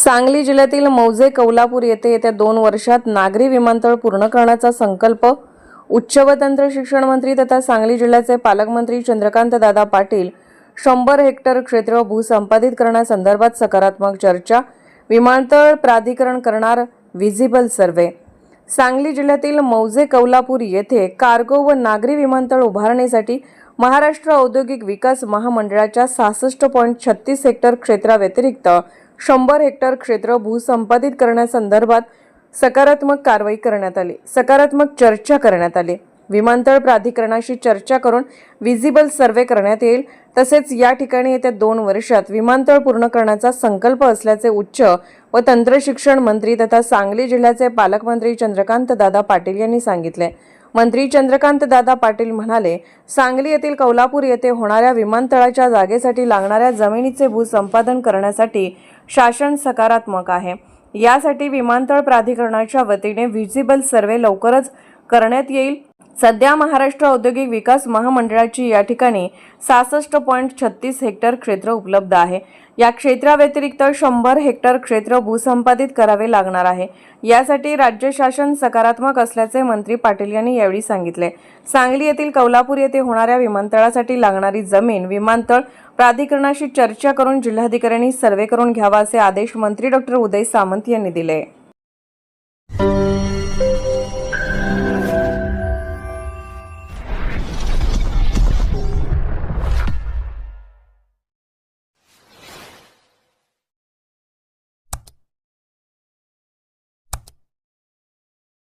सांगली जिल्ह्यातील मौजे कौलापूर येथे येत्या दोन वर्षात नागरी विमानतळ पूर्ण करण्याचा संकल्प उच्च व तंत्र शिक्षण मंत्री तथा सांगली जिल्ह्याचे पालकमंत्री चंद्रकांत दादा पाटील शंभर हेक्टर क्षेत्र भूसंपादित करण्यासंदर्भात सकारात्मक चर्चा विमानतळ प्राधिकरण करणार व्हिजिबल सर्व्हे सांगली जिल्ह्यातील मौजे कौलापूर येथे कार्गो व नागरी विमानतळ उभारणीसाठी महाराष्ट्र औद्योगिक विकास महामंडळाच्या सहासष्ट पॉईंट छत्तीस हेक्टर क्षेत्राव्यतिरिक्त शंभर हेक्टर क्षेत्र भूसंपादित करण्यासंदर्भात सकारात्मक कारवाई करण्यात आली. सकारात्मक चर्चा करण्यात आली. विमानतळ प्राधिकरणाशी चर्चा करून व्हिजिबल सर्वे करण्यात येईल. तसेच या ठिकाणी येत्या दोन वर्षात विमानतळ पूर्ण करण्याचा संकल्प असल्याचे उच्च व तंत्रशिक्षण मंत्री तथा सांगली जिल्ह्याचे पालकमंत्री चंद्रकांत दादा पाटील यांनी सांगितले. मंत्री चंद्रकांत दादा पाटील म्हणाले सांगली येथील कौलापूर येथे होणाऱ्या विमानतळाच्या जागेसाठी लागणाऱ्या जमिनीचे भूसंपादन करण्यासाठी शासन सकारात्मक आहे. यासाठी विमानतळ प्राधिकरणाच्या वतीने व्हिजिबल सर्वे लवकरच करण्यात येईल. सध्या महाराष्ट्र औद्योगिक विकास महामंडळाची या ठिकाणी सहासष्ट पॉईंट छत्तीस हेक्टर क्षेत्र उपलब्ध आहे. या क्षेत्राव्यतिरिक्त शंभर हेक्टर क्षेत्र भूसंपादित करावे लागणार आहे. यासाठी राज्य शासन सकारात्मक असल्याचे मंत्री पाटील यांनी यावेळी सांगितले. सांगली येथील कौलापूर येथे होणाऱ्या विमानतळासाठी लागणारी जमीन विमानतळ प्राधिकरणाशी चर्चा करून जिल्हाधिकाऱ्यांनी सर्वे करून घ्यावा असे आदेश मंत्री डॉक्टर उदय सामंत यांनी दिले.